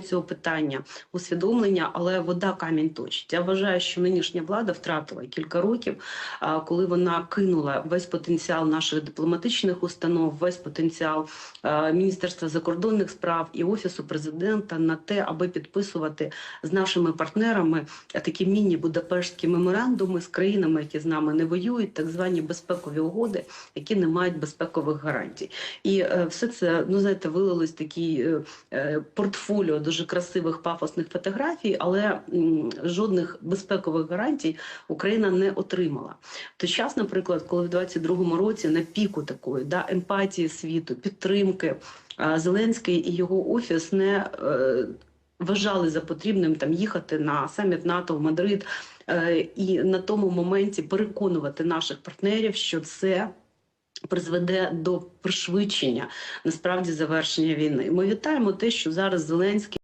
цього питання усвідомлення, але вода камінь точить. Я вважаю, що нинішня влада втратила кілька років, коли вона кинула весь потенціал наших дипломатичних установ, весь потенціал Міністерства закордонних справ і офісу президента на те, аби підписувати з нашими партнерами такі міні-будапештські меморандуми з країнами, які з нами не воюють, так звані безпекові угоди, які не мають безпекових гарантій. І е, все це ну знаєте, вилилось такий е, е, портфоліо дуже красивих пафосних фотографій, але жодних безпекових гарантій Україна не отримала. В той час, наприклад, коли в 22-му році на піку такої да емпатії світу, підтримки Зеленський і його офіс не е, вважали за потрібним там їхати на саміт НАТО в Мадрид е, і на тому моменті переконувати наших партнерів, що це призведе до пришвидшення насправді завершення війни. Ми вітаємо те, що зараз Зеленський.